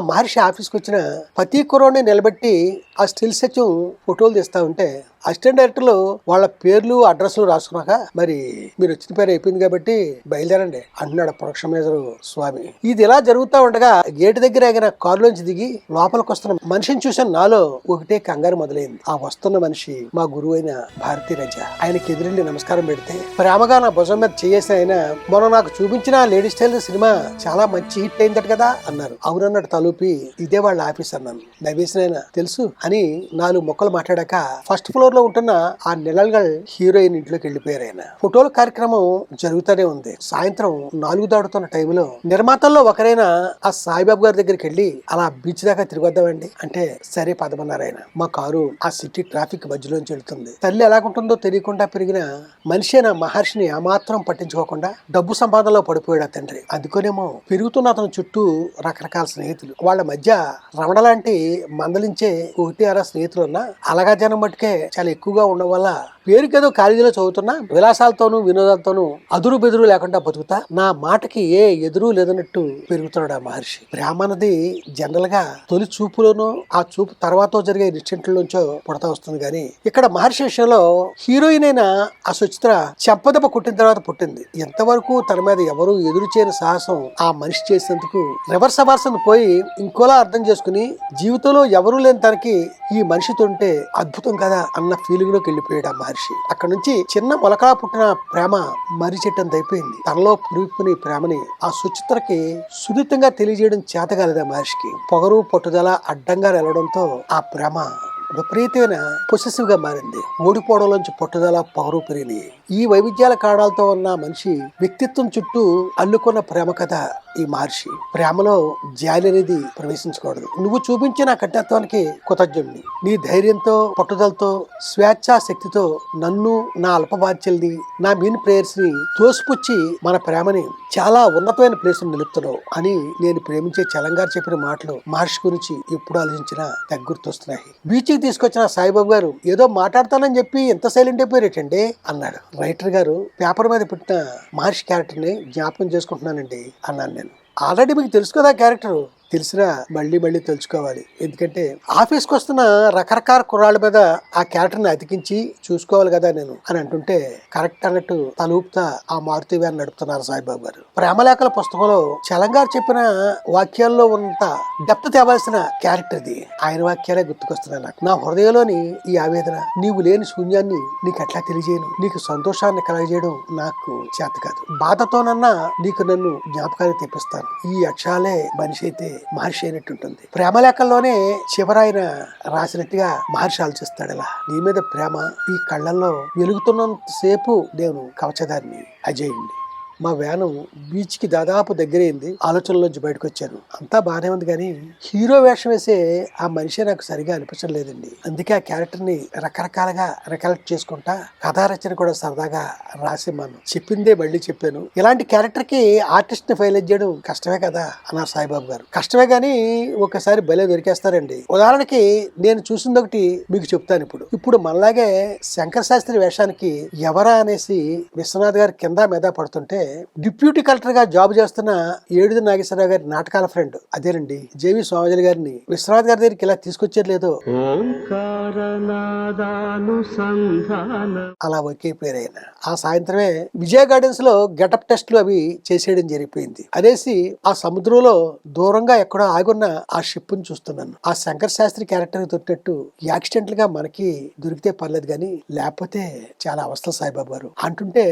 మహర్షి ఆఫీస్కి వచ్చిన ప్రతి కుర్రోని నిలబెట్టి ఆ స్టిల్ సత్యం ఫోటోలు తీస్తా ఉంటే అసిస్టెంట్ డైరెక్టర్లు వాళ్ళ పేర్లు అడ్రస్లు రాసుకున్నాక మరి మీరు వచ్చిన పేరు అయిపోయింది కాబట్టి బయలుదేరండి అన్నాడు ప్రొడక్షన్ మేనేజర్ స్వామి. ఇది ఇలా జరుగుతూ ఉండగా గేట్ దగ్గర ఆగిన కారులోంచి దిగి లోపలికి వస్తున్న మనిషిని చూసిన నాలో ఒకటే కంగారు మొదలైంది. ఆ వస్తున్న మనిషి మా గురువు అయిన భారతీ రజ. ఆయనకి ఎదురెళ్ళి నమస్కారం పెడితే ప్రేమగా నా భుజం మీద చేసిన ఆయన మొన్న నాకు చూపించిన లేడీస్ టైలర్ సినిమా చాలా మంచి హిట్ అయిందట కదా అన్నారు. అవునన్నట్టు తలుపి ఇదే వాళ్ళ ఆఫీస్ అన్నాను నవ్వేసిన తెలుసు. అని నాలుగు మొక్కలు మాట్లాడాక ఫస్ట్ ఫ్లోర్లో ఉంటున్న ఆ నిలల్గల్ హీరోయిన్ ఇంట్లోకి వెళ్ళిపోయారు ఆయన. ఫోటోల కార్యక్రమం జరుగుతూనే ఉంది. సాయంత్రం నాలుగు దాడుతున్న టైంలో నిర్మాతల్లో ఒకరైన ఆ సాయిబాబు గారి దగ్గరికి వెళ్ళి అలా బీచ్ దాకా తిరిగొద్దామండి అంటే సరే పదమన్నారు ఆయన. మా కారు ఆ సిటీ ట్రాఫిక్ మధ్యలోంచి వెళ్తుంది. తల్లి ఎలాగుంటుందో తెలియకుండా పెరిగిన మనిషి అయిన మహర్షిని ఏమాత్రం పట్టించుకోకుండా డబ్బు సంపాదనలో పడిపోయాడు ఆ తండ్రి. అందుకోనేమో పెరుగుతున్న అతని చుట్టూ రకరకాల స్నేహితులు. వాళ్ళ మధ్య రమణ లాంటి మందలించే ఎన్టీఆర్ స్నేహితులు ఉన్నా అలాగా జనం మట్టుకే చాలా ఎక్కువగా ఉండడం వల్ల పేరుకేదో కాలేజీలో చదువుతున్నా విలాసాలతోనూ వినోదాలతోనూ అదురు బెదురు లేకుండా బతుకుతా నా మాటకి ఏ ఎదురు లేదన్నట్టు పెరుగుతున్నాడు ఆ మహర్షి. ప్రేమ అన్నది జనరల్గా తొలి చూపులోనూ ఆ చూపు తర్వాత జరిగే ఇన్సిడెంట్ల నుంచో పుడతా వస్తుంది కానీ ఇక్కడ మహర్షి విషయంలో హీరోయిన్ అయిన ఆ సుచిత్ర చెంపదెబ్బ కుట్టిన తర్వాత పుట్టింది. ఎంతవరకు తన మీద ఎవరు ఎదురు చేయని సాహసం ఆ మనిషి చేసినందుకు రివర్స్ అవర్సన్ పోయి ఇంకోలా అర్థం చేసుకుని జీవితంలో ఎవరూ లేని తనకి ఈ మనిషితో ఉంటే అద్భుతం కదా అన్న ఫీలింగ్లోకి వెళ్ళిపోయాడు ఆ మహర్షి. అక్కడ నుంచి చిన్న మొలకలా పుట్టిన ప్రేమ మరి చెట్టంత అయిపోయింది. తనలో పురిగిపోయిన ప్రేమని ఆ సుచిత్రకి సున్నితంగా తెలియజేయడం చేత కాలేదు ఆ మహర్షికి? పొగరు పట్టుదల అడ్డంగా నిలవడంతో ఆ ప్రేమ విపరీతమైన పొసెసివ్గా మారింది. ఓడిపోవడంలోంచి పట్టుదల పొగరు పెరిగినాయి. ఈ వైవిధ్యాల కారణాలతో ఉన్న మనిషి వ్యక్తిత్వం చుట్టూ అల్లుకున్న ప్రేమ కథ ఈ మహర్షి ప్రేమలో జాలి అనేది ప్రవేశించకూడదు. నువ్వు చూపించిన కఠినత్వానికి కృతజ్ఞుడిని నీ ధైర్యంతో పట్టుదలతో స్వేచ్ఛా శక్తితో నన్ను నా అల్పబాధ్యల్ని నా మీన్ ప్రేయర్స్ని తోసిపుచ్చి మన ప్రేమని చాలా ఉన్నతమైన ప్లేస్ నిలుపుతున్నావు అని నేను ప్రేమించే చలంగారు చెప్పిన మాటలు మహర్షి గురించి ఎప్పుడు ఆలోచించినా తెగ బీచ్కి తీసుకొచ్చిన సాయిబాబు గారు ఏదో మాట్లాడతానని చెప్పి ఎంత సైలెంట్ అయిపోయారేటండి అన్నాడు. రైటర్ గారు పేపర్ మీద పెట్టిన మహర్షి క్యారెక్టర్ని జ్ఞాపకం చేసుకుంటున్నానండి అన్నాను నేను. ఆల్రెడీ మీకు తెలుసు కదా క్యారెక్టర్. తెలిసినా మళ్ళీ మళ్ళీ తెలుసుకోవాలి ఎందుకంటే ఆఫీస్కి వస్తున్న రకరకాల కుర్రాళ్ళ మీద ఆ క్యారెక్టర్ని అతికించి చూసుకోవాలి కదా నేను అని అంటుంటే కరెక్ట్ అన్నట్టు తలూపుతా ఆ మారుతి వ్యాన్ నడుపుతున్నారు సాయిబాబు గారు. ప్రేమలేఖల పుస్తకంలో చలంగారు చెప్పిన వాక్యాల్లో ఉన్నంత డెప్త్ తేవాల్సిన క్యారెక్టర్ ఇది. ఆయన వాక్యాలే గుర్తుకొస్తున్నాయి నాకు. నా హృదయంలోని ఈ ఆవేదన నీవు లేని శూన్యాన్ని నీకు ఎట్లా తెలియజేయను? నీకు సంతోషాన్ని కలగజేయడం నాకు చేత కాదు. బాధతోనన్నా నీకు నన్ను జ్ఞాపకాన్ని తెప్పిస్తాను. ఈ అక్షరాలే మనిషి అయితే మహర్షి అయినట్టు ఉంటుంది ప్రేమ లేఖల్లోనే చివరాయన రాసినట్టుగా మహర్షి ఆలోచిస్తాడు ఇలా నీ మీద ప్రేమ ఈ కళ్ళల్లో వెలుగుతున్నంత సేపు నేను కవచదాన్ని అజయండి. మా వ్యాను బీచ్కి దాదాపు దగ్గరైంది. ఆలోచనలోంచి బయటకు వచ్చాను అంతా బాగానే ఉంది కానీ హీరో వేషం వేసే ఆ మనిషి నాకు సరిగా అనిపించడం లేదండి. అందుకే ఆ క్యారెక్టర్ని రకరకాలుగా రికలెక్ట్ చేసుకుంటా కథా రచన కూడా సరదాగా రాసి మనం చెప్పిందే మళ్ళీ చెప్పాను. ఇలాంటి క్యారెక్టర్కి ఆర్టిస్ట్ని ఫైల్ చేయడం కష్టమే కదా అన్నారు సాయిబాబు గారు. కష్టమే కానీ ఒకసారి భలే దొరికేస్తారండి. ఉదాహరణకి నేను చూసింది ఒకటి మీకు చెప్తాను ఇప్పుడు. ఇప్పుడు మనలాగే శంకర శాస్త్రి వేషానికి ఎవరా అనేసి విశ్వనాథ్ గారు కింద మీద పడుతుంటే డిప్యూటీ కలెక్టర్గా జాబ్ చేస్తున్న ఏడుది నాగేశ్వరరావు గారి నాటకాల ఫ్రెండ్ అదేనండి జేవి స్వామిజలి గారిని. విశ్వనాథ్ గారి దగ్గరికి ఇలా తీసుకొచ్చారు లేదో. అలా ఒకే పేరు ఆయన ఆ సాయంత్రమే విజయ గార్డెన్స్లో గెటప్ టెస్ట్లు అవి చేసేయడం జరిగిపోయింది. అనేసి ఆ సముద్రంలో దూరంగా ఎక్కడో ఆగున్న ఆ షిప్ని చూస్తున్నాను. ఆ శంకర్ శాస్త్రి క్యారెక్టర్ తొట్టినట్టు యాక్సిడెంట్గా మనకి దొరికితే పర్లేదు కానీ లేకపోతే చాలా అవస్థలు సాయిబాబు గారు. అంటుంటే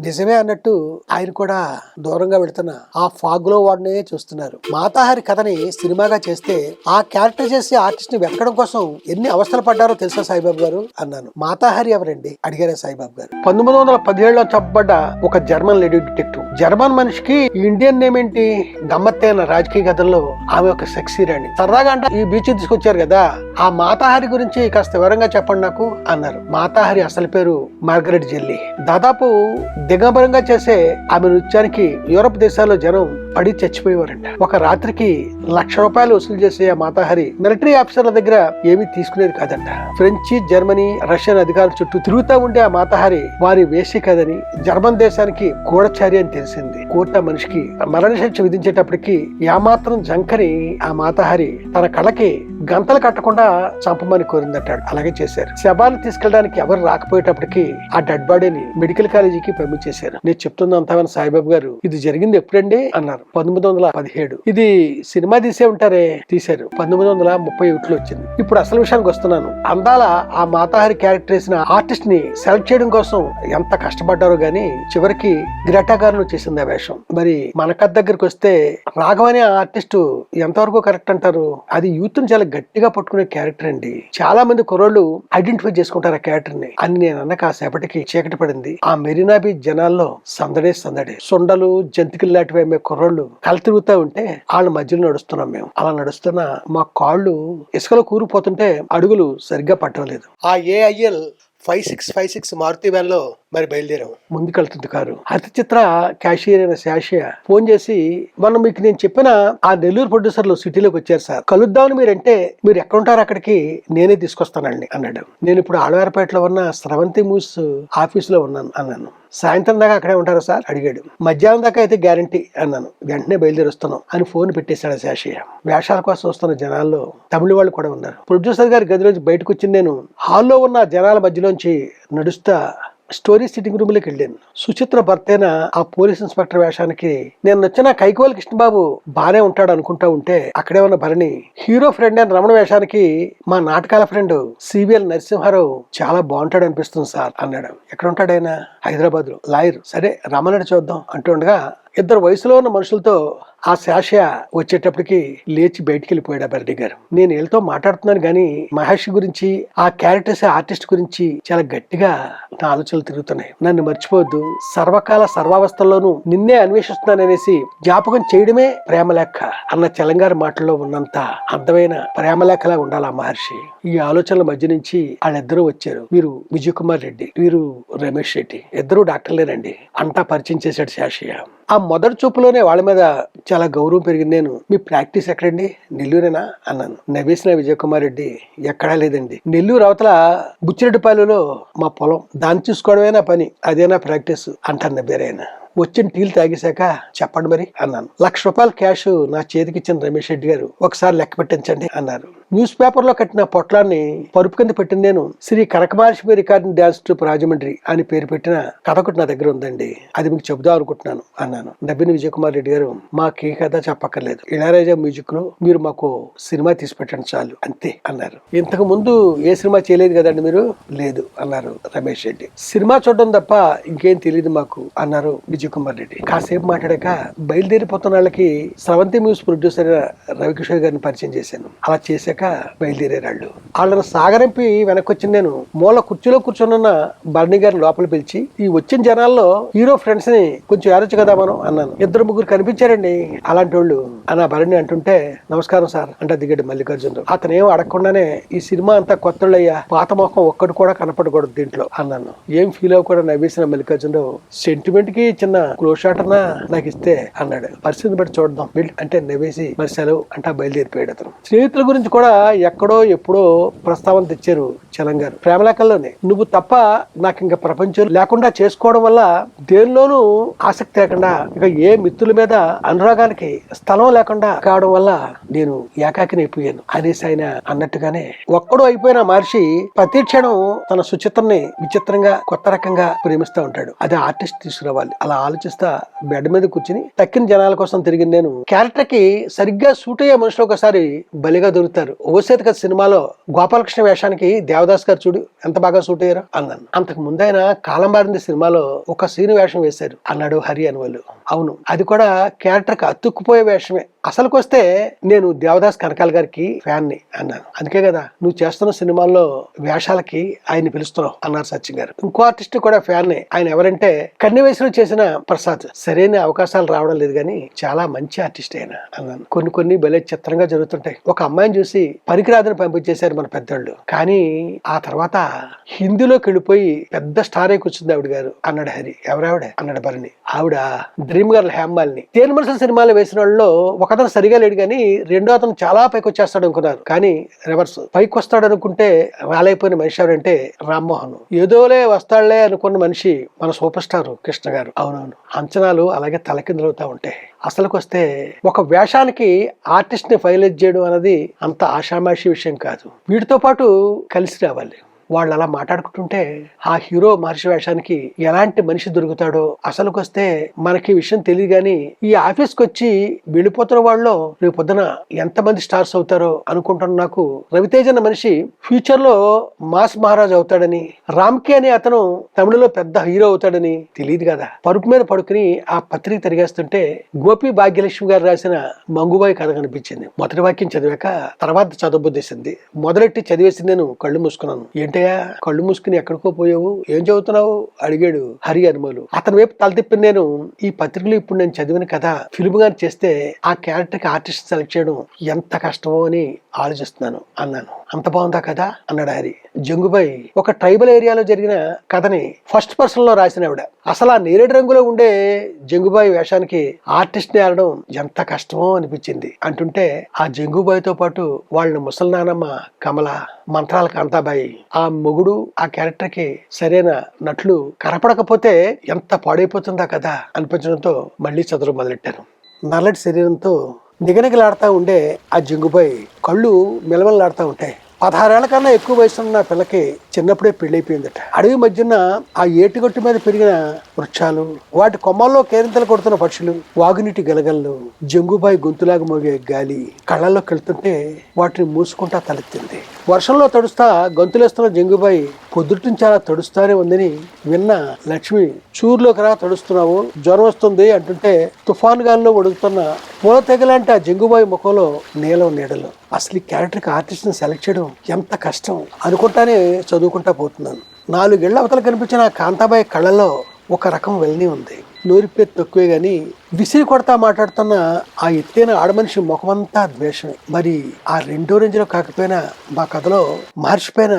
నిజమే అన్నట్టు ఆయన ఆయన కూడా దూరంగా వెళుతున్న ఆ ఫాగ్లో వాడినే చూస్తున్నారు. మాతాహారి కథని సినిమాగా చేస్తే ఆ క్యారెక్టర్ చేసే ఆర్టిస్ట్ని వెతకడం కోసం ఎన్ని అవస్థలు పడ్డారో తెలుసా సాయిబాబు గారు? అన్నాను. మాతాహారి ఎవరండి? అడిగారే సాయిబాబు గారు. పంతొమ్మిది వందల పదిహేడులో చెప్పబడ్డ ఒక జర్మన్ లేడీ డిటెక్టివ్. జర్మన్ మనిషికి ఇండియన్ నేమ్ ఏంటి? గమ్మత్తైన రాజకీయ కథల్లో ఆమె ఒక సెక్సీ రాణి. సరదాగా అంట ఈ బీచ్ తీసుకొచ్చారు కదా. ఆ మాతాహారి గురించి కాస్త వివరంగా చెప్పండి నాకు అన్నారు. మాతాహారి అసలు పేరు మార్గరెట్ జెల్లీ. దాదాపు దిగంబరంగా చేసే ఆమె నృత్యానికి యూరప్ దేశాల్లో జనం పడి చచ్చిపోయేవారంట. ఒక రాత్రికి లక్ష రూపాయలు వసూలు చేసే ఆ మాతాహారి మిలిటరీ ఆఫీసర్ల దగ్గర ఏమీ తీసుకునేది కాదంట. ఫ్రెంచి జర్మనీ రష్యన్ అధికారుల చుట్టూ తిరుగుతూ ఉండే ఆ మాతాహరి వారి వేసి కాదని జర్మన్ దేశానికి గూఢచారి అని తెలిసింది. కోర్టు మనిషికి మరణశిక్ష విధించేటప్పటికి ఏమాత్రం జంకని ఆ మాతాహారి తన కళకి గంతలు కట్టకుండా చంపమని కోరిందంటాడు. అలాగే చేశారు. శవాన్ని తీసుకెళ్ళడానికి ఎవరు రాకపోయేటప్పటికి ఆ డెడ్ బాడీని మెడికల్ కాలేజీకి పంపించేశారు. నేను చెప్తుంది అంతామని సాయిబాబు గారు ఇది జరిగింది ఎప్పుడండి? అన్నారు. పంతొమ్మిది వందల పదిహేడు. ఇది సినిమా తీసే ఉంటారే తీశారు. పంతొమ్మిది వందల ముప్పై ఒకటిలో వచ్చింది. ఇప్పుడు అసలు విషయానికి వస్తున్నాను. అందాల ఆ మాతాహారి క్యారెక్టర్ వేసిన ఆర్టిస్ట్ని సెలెక్ట్ చేయడం కోసం ఎంత కష్టపడ్డారో గాని చివరికి గ్రేటా గారు చేసింది ఆ వేషం. మరి మన కథ దగ్గరికి వస్తే రాఘవనే ఆర్టిస్ట్ ఎంతవరకు కరెక్ట్ అంటారు? అది యూత్ని చాలా గట్టిగా పట్టుకునే క్యారెక్టర్ అండి. చాలా మంది కుర్రోళ్ళు ఐడెంటిఫై చేసుకుంటారు ఆ క్యారెక్టర్ని. అని నేను అన్న కాసేపటికి చీకటి పడింది. ఆ మెరీనా బీచ్ జనాల్లో సందడే సందడే సొండలు జంతికలు లాంటివి అమ్మే కుర్రోళ్ళు కల తిరుగుతూ ఉంటే వాళ్ళ మధ్యలో నడుస్తున్నాం మేము. అలా నడుస్తున్న మా కాళ్ళు ఇసుకలో కూరుకుపోతుంటే అడుగులు సరిగ్గా పట్టడం లేదు. ఆ AIL five six five six Maruti వ్యాన్లో మరి బయలుదేరాం ముందుకెళ్తుంది కారు. అతి చిత్ర క్యాషియర్ అయిన శాషయ్య ఫోన్ చేసి మనం మీకు నేను చెప్పిన ఆ నెల్లూరు ప్రొడ్యూసర్లు సిటీలోకి వచ్చారు సార్. కలుద్దామని మీరంటే మీరు ఎక్కడుంటారు అక్కడికి నేనే తీసుకొస్తానండి అన్నాడు. నేను ఇప్పుడు ఆడవారిపేటలో ఉన్న స్రవంతి మూస్ ఆఫీస్లో ఉన్నాను అన్నాను. సాయంత్రం దాకా అక్కడే ఉంటారా సార్? అడిగాడు. మధ్యాహ్నం దాకా అయితే గ్యారంటీ అన్నాను. వెంటనే బయలుదేరుస్తున్నాం అని ఫోన్ పెట్టేశాడు శాషయ్య. వేషాల కోసం వస్తున్న జనాల్లో తమిళ వాళ్ళు కూడా ఉన్నారు. ప్రొడ్యూసర్ గారి గదిలోంచి బయటకు వచ్చింది నేను. హాల్లో ఉన్న జనాల మధ్యలోంచి నడుస్తా స్టోరీ సిట్టింగ్ రూమ్లోకి వెళ్ళాను. సుచిత్ర భర్తేన ఆ పోలీస్ ఇన్స్పెక్టర్ వేషానికి నేను నచ్చిన కైకోల్ కృష్ణబాబు బానే ఉంటాడు అనుకుంటా ఉంటే అక్కడే ఉన్న భరణి హీరో ఫ్రెండ్ అని రమణ వేషానికి మా నాటకాల ఫ్రెండ్ సివిఎల్ నరసింహారావు చాలా బాగుంటాడు అనిపిస్తుంది సార్ అన్నాడు. ఎక్కడ ఉంటాడు ఆయన హైదరాబాద్లో లాయర్. సరే రమణుడు చూద్దాం అంటుండగా ఇద్దరు వయసులో ఉన్న మనుషులతో ఆ శాష వచ్చేటప్పటికి లేచి బయటికి వెళ్ళిపోయాడు ఆ గారు. నేను వీళ్ళతో మాట్లాడుతున్నాను కానీ మహర్షి గురించి ఆ క్యారెక్టర్స్ ఆర్టిస్ట్ గురించి చాలా గట్టిగా నా ఆలోచనలు తిరుగుతున్నాయి. నన్ను మర్చిపోవద్దు. సర్వకాల సర్వావస్థల్లోనూ నిన్నే అన్వేషిస్తున్నాననేసి జ్ఞాపకం చేయడమే ప్రేమలేఖ అన్న తెలంగాణ మాటల్లో ఉన్నంత అందమైన ప్రేమలేఖలా ఉండాలి ఆ మహర్షి. ఈ ఆలోచనల మధ్య నుంచి వాళ్ళిద్దరూ వచ్చారు. వీరు విజయ్ కుమార్ రెడ్డి వీరు రమేష్ రెడ్డి. ఇద్దరు డాక్టర్లేనండి. అంతా పరిచయం చేశాడు శాషయ్య. ఆ మొదటి చూపులోనే వాళ్ళ మీద చాలా గౌరవం పెరిగింది నేను. మీ ప్రాక్టీస్ ఎక్కడండి? నెల్లూరేనా? అన్నాను. నవ్వేసిన విజయకుమార్ రెడ్డి ఎక్కడా లేదండి. నెల్లూరు అవతల బుచ్చిరెడ్డిపాలెలో మా పొలం. దాన్ని చూసుకోవడమే నా పని? అదే నా ప్రాక్టీస్? అంటారు నవ్వారాయన. వచ్చిన టీలు తాగేశాక చెప్పండి మరి అన్నాను. లక్ష రూపాయల క్యాష్ నా చేతికి ఇచ్చిన రమేష్ రెడ్డి గారు ఒకసారి లెక్క పెట్టించండి అన్నారు. న్యూస్ పేపర్లో కట్టిన పొట్లాన్ని పరుపు కింద పెట్టిన నేను Sri Kanakamahalakshmi recording dance troupe Rajahmundry అని పేరు పెట్టిన కథ ఒకటి నా దగ్గర ఉందండి. అది మీకు చెబుదాం అనుకుంటున్నాను అన్నాను. నవ్విన విజయ్ కుమార్ రెడ్డి గారు మాకు ఏ కథ చెప్పక్కర్లేదు. ఇళయరాజా మ్యూజిక్లో మీరు మాకు సినిమా తీసి పెట్టండి చాలు అంతే అన్నారు. ఇంతకు ముందు ఏ సినిమా చేయలేదు కదండి మీరు? లేదు అన్నారు రమేష్ రెడ్డి. సినిమా చూడడం తప్ప ఇంకేం తెలియదు మాకు అన్నారు విజయ్ కుమార్ రెడ్డి. కాసేపు మాట్లాడాక బయలుదేరిపోతున్న వాళ్ళకి స్రవంతి మ్యూస్ ప్రొడ్యూసర్ రవికిషోర్ గారిని పరిచయం చేశాను. అలా చేశాక బయలుదేరారు వాళ్ళని సాగరంపి వెనక్కి వచ్చిన నేను మూల కుర్చీలో కూర్చొనున్న భరణి గారిని లోపల పిలిచి ఈ వచ్చిన జనాల్లో హీరో ఫ్రెండ్స్ని కొంచెం ఏరొచ్చు కదా మనం? అన్నాను. ఇద్దరు ముగ్గురు కనిపించారండి. అలాంటి వాళ్ళు అని ఆ భరణి అంటుంటే నమస్కారం సార్ అంటే దిగడు మల్లికార్జునరావు అతను ఏం అడగకుండానే ఈ సినిమా అంతా కొత్తళ్ళయ్యా పాత మొఖం ఒక్కడు కూడా కనపడకూడదు దీంట్లో అన్నాను. ఏం ఫీల్ అవ్వకుండా నవ్వేసిన మల్లికార్జునరావు సెంటిమెంట్కి చిన్న క్లోజ్ షాట్ అన్నా నాకు ఇస్తే అన్నాడు. పరిస్థితిని బట్టి చూడదాం వెళ్ళి అంటే నవ్వేసి మరి సెలవు అంటే బయలుదేరిపోయాడు అతను. స్నేహితుల గురించి కూడా ఎక్కడో ఎప్పుడో ప్రస్తావన తెచ్చారు చలం గారు. ప్రేమలేఖల్లోనే. నువ్వు తప్ప నాకు ఇంకా ప్రపంచం లేకుండా చేసుకోవడం వల్ల దేనిలోనూ ఆసక్తి లేకుండా ఇక ఏ మిత్రుల మీద అనురాగానికి స్థలం లేకుండా కావడం వల్ల నేను ఏకాకిని అయిపోయాను అనేసి ఆయన అన్నట్టుగానే ఒక్కడు అయిపోయిన మహర్షి ప్రతి క్షణం తన సుచిత్రని విచిత్రంగా కొత్త రకంగా ప్రేమిస్తూ ఉంటాడు. అది ఆర్టిస్ట్ తీసుకురావాలి. అలా ఆలోచిస్తా బెడ్ మీద కూర్చుని తక్కిన జనాల కోసం తిరిగింది నేను. క్యారెక్టర్కి సరిగ్గా సూట్ అయ్యే మనుషులు ఒకసారి బలిగా దొరుకుతారు. ఓసేత సినిమాలో గోపాలకృష్ణ వేషానికి దేవదాస్ గారు చూడు ఎంత బాగా సూట్ అయ్యారు అన్నాను. అంతకు ముందైన కాలంబారింది సినిమాలో ఒక సీను వేషం వేశారు. అన్నాడు హరి అని వాళ్ళు అవును. అది కూడా క్యారెక్టర్కి అతుక్కుపోయే వేషమే. అసలుకొస్తే నేను దేవదాస్ కనకాల గారికి ఫ్యాన్ని అన్నాను. అందుకే కదా నువ్వు చేస్తున్న సినిమాల్లో వేషాలకి ఆయన పిలుస్తున్నావు అన్నారు సచిన్ గారు. ఇంకో ఆర్టిస్ట్ కూడా ఫ్యాన్ని ఆయన ఎవరంటే కన్య వయసులో చేసిన ప్రసాద్. సరైన అవకాశాలు రావడం లేదు కానీ చాలా మంచి ఆర్టిస్ట్ ఆయన అన్నాను. కొన్ని కొన్ని భలే చిత్రంగా జరుగుతుంటాయి. ఒక అమ్మాయిని చూసి పనికిరాదని పంపించేశారు మన పెద్దోళ్ళు. కానీ ఆ తర్వాత హిందీలోకి వెళ్ళిపోయి పెద్ద స్టార్ అయి కూర్చుంది ఆవిడ గారు అన్నాడు హరి. ఎవరావిడ? అన్నాడు భరణి. ఆవిడ డ్రీమ్ గర్ల్ హేమ్మాల్ని తేను మనసుల సినిమాలు వేసిన వాళ్ళలో ఒకతను సరిగా లేడు కానీ రెండో అతను చాలా పైకి వచ్చేస్తాడు అనుకున్నారు. కానీ రివర్స్ పైకి వస్తాడు అనుకుంటే రాలేకపోయిన మనిషి ఎవరంటే రామ్మోహన్. ఏదోలే వస్తాడులే అనుకున్న మనిషి మన సూపర్ స్టార్ కృష్ణ గారు. అవునవును. అంచనాలు అలాగే తలకిందులవుతా ఉంటాయి. అసలుకి వస్తే ఒక వేషానికి ఆర్టిస్ట్ని ఫైలైట్ చేయడం అనేది అంత ఆషామాషి విషయం కాదు. వీటితో పాటు కలిసి రావాలి. వాళ్ళు అలా మాట్లాడుకుంటుంటే ఆ హీరో మహర్షి వేషానికి ఎలాంటి మనిషి దొరుకుతాడో అసలుకి వస్తే మనకి ఈ విషయం తెలియదు కానీ ఈ ఆఫీస్కి వచ్చి వెళ్ళిపోతున్న వాళ్ళు రేపు పొద్దున ఎంతమంది స్టార్స్ అవుతారో అనుకుంటున్న నాకు రవితేజ అన్న మనిషి ఫ్యూచర్లో మాస్ మహారాజ్ అవుతాడని రామ్కే అనే అతను తమిళలో పెద్ద హీరో అవుతాడని తెలియదు కదా. పరుపు మీద పడుకుని ఆ పత్రిక తిరిగేస్తుంటే గోపి భాగ్యలక్ష్మి గారు రాసిన మంగుబాయి కథ కనిపించింది. మొదటి వాక్యం చదివాక తర్వాత చదవబుద్దేసింది మొదలెట్టి చదివేసి నేను కళ్ళు మూసుకున్నాను. ఏంటయ్యా కళ్ళు మూసుకుని ఎక్కడికో పోయావు. ఏం చదువుతున్నావు? అడిగాడు హరి అనుమలు అతని వైపు తల తిప్పి నేను. ఈ పత్రికలు ఇప్పుడు నేను చదివిన కథ ఫిల్మ్ గారు చేస్తే ఆ క్యారెక్టర్కి ఆర్టిస్ట్ సెలెక్ట్ చేయడం ఎంత కష్టమో అని ఆలోచిస్తున్నాను అన్నాను. అంత బాగుందా కదా అన్నాడు హరి జంగుబాయ్ ఒక ట్రైబల్ ఏరియాలో జరిగిన కథని ఫస్ట్ పర్సన్లో రాసిన ఆవిడ. అసలు ఆ నేరేడు రంగులో ఉండే జంగుబాయ్ వేషానికి ఆర్టిస్ట్ని ఆడడం ఎంత కష్టమో అనిపించింది. అంటుంటే ఆ జంగుబాయ్తో పాటు వాళ్ళని ముసలి నానమ్మ కమల మంత్రాల కాంతాబాయి ఆ మొగుడు ఆ క్యారెక్టర్కి సరైన నట్లు కనపడకపోతే ఎంత పాడైపోతుందా కదా అనిపించడంతో మళ్ళీ చదువు మొదలెట్టాను. నల్లటి శరీరంతో నిగనిగలాడుతూ ఉండే ఆ జంగుబాయ్ కళ్ళు మిలమలాడుతూ ఉంటాయి. పదహారేళ్ళ కన్నా ఎక్కువ వయసు ఉన్న పిల్లకి చిన్నప్పుడే పెళ్ళైపోయిందట. అడవి మధ్యన ఆ ఏటిగొట్టు మీద పెరిగిన వృక్షాలు వాటి కొమ్మల్లో కేరింతలు కొడుతున్న పక్షులు వాగునీటి గలగల్లు జంగుబాయి గొంతులాగా మోగే గాలి కళ్ళల్లో కెళ్తుంటే వాటిని మూసుకుంటా తలెత్తింది. వర్షంలో తడుస్తా గొంతులేస్తున్న జంగుబాయి పొద్దుటి నుంచి అలా తడుస్తానే ఉందని విన్న లక్ష్మి చూరులోకి రా తడుస్తున్నావు జ్వరం వస్తుంది అంటుంటే తుఫాన్ గాలిలో ఉడుకుతున్న పూల తెగలాంటి ఆ జంగుబాయి ముఖంలో నీలం నీడలు. అసలు ఈ క్యారెక్టర్కి ఆర్టిస్ట్ని సెలెక్ట్ చేయడం ఎంత కష్టం అనుకుంటానే చదువుకుంటా పోతున్నాను. నాలుగేళ్ళ అవతల కనిపించిన కాంతాబాయి కళ్ళలో ఒక రకం వెల్ని ఉంది. నోరిపే తక్కువే కానీ విసిరి కొడతా మాట్లాడుతున్న ఆ ఎత్తైన ఆడమనిషి ముఖమంతా ద్వేషమే. మరి ఆ రెండో రేంజ్లో కాకపోయినా మా కథలో మహర్షిపోయిన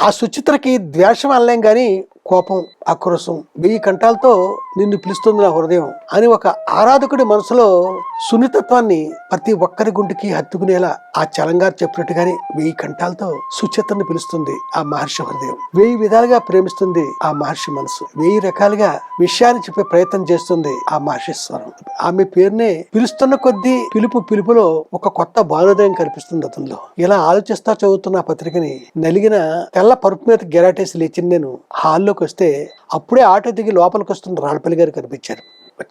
ఆ సుచిత్రకి ద్వేషం అనలేం కానీ కోపం ఆక్రోశం. వెయ్యి కంఠాలతో నిన్ను పిలుస్తుంది నా హృదయం అని ఒక ఆరాధకుడి మనసులో సున్నితత్వాన్ని ప్రతి ఒక్కరి గుండెకి హత్తుకునేలా ఆ చలంగారు చెప్పినట్టుగానే వెయ్యి కంఠాలతో సుచిత్రను పిలుస్తుంది ఆ మహర్షి హృదయం. వెయ్యి విధాలుగా ప్రేమిస్తుంది ఆ మహర్షి మనసు. వెయ్యి రకాలుగా విషయాన్ని చెప్పే ప్రయత్నం చేస్తుంది ఆ మహర్షి స్వరం. ఆమె పేరునే పిలుస్తున్న కొద్దీ పిలుపు పిలుపులో ఒక కొత్త భానోదయం కనిపిస్తుంది అతనిలో. ఇలా ఆలోచిస్తా చదువుతున్న పత్రికని నలిగిన తెల్ల పరుపు మీద గెరాటేసి లేచింది నేను. హాల్లోకి వస్తే అప్పుడే ఆటో దిగి లోపలికి వస్తున్న రాణపల్లి గారు కనిపించారు.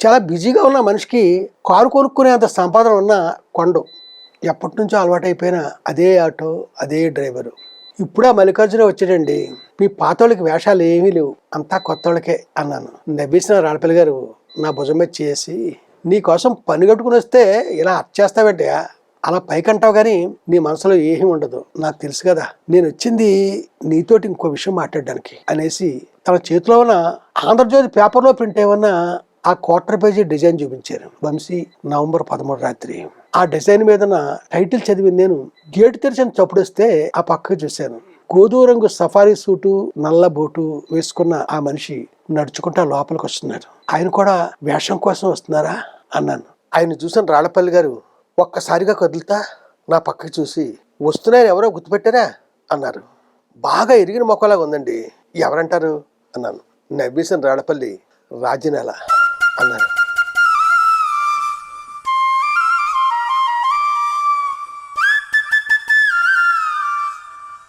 చాలా బిజీగా ఉన్న మనిషికి కారు కొనుక్కునేంత సంపాదన ఉన్న కొండు ఎప్పటి నుంచో అలవాటైపోయిన అదే ఆటో అదే డ్రైవరు. ఇప్పుడే మల్లికార్జున వచ్చాడండి. మీ పాతోళ్ళకి వేషాలు ఏమీ లేవు. అంతా కొత్త వాళ్ళకే అన్నాను. నవ్వేసిన రాణపల్లి గారు నా భుజం మీద చేసి నీ కోసం పని కట్టుకుని వస్తే ఇలా అచ్చేస్తావేంటయా అలా పైకంటావు కానీ నీ మనసులో ఏమీ ఉండదు. నాకు తెలుసు కదా నేను వచ్చింది నీతోటి ఇంకో విషయం మాట్లాడడానికి అనేసి తన చేతిలో ఉన్న ఆంధ్రజ్యోతి పేపర్లో ప్రింట్ ఏమన్నా ఆ క్వార్టర్ పేజీ డిజైన్ చూపించారు. వంశీ నవంబర్ పదమూడు రాత్రి. ఆ డిజైన్ మీద టైటిల్ చదివి నేను. గేటు తెరిచిన చప్పుడొస్తే ఆ పక్కకు చూశాను. గోధుమ రంగు సఫారీ సూటు నల్ల బోటు వేసుకున్న ఆ మనిషి నడుచుకుంటా లోపలికి వస్తున్నారు ఆయన కూడా వేషం కోసం వస్తున్నారా? అన్నాను. ఆయన చూసిన రాళ్ళపల్లి గారు ఒక్కసారిగా కదులుతా నా పక్కకి చూసి వస్తున్నారు ఎవరో గుర్తుపెట్టారా? అన్నారు. బాగా ఎరిగిన మొక్కలాగా ఉందండి. ఎవరంటారు? అన్నాను. నవ్వేసిన రాడపల్లి రాజనేల అన్నారు.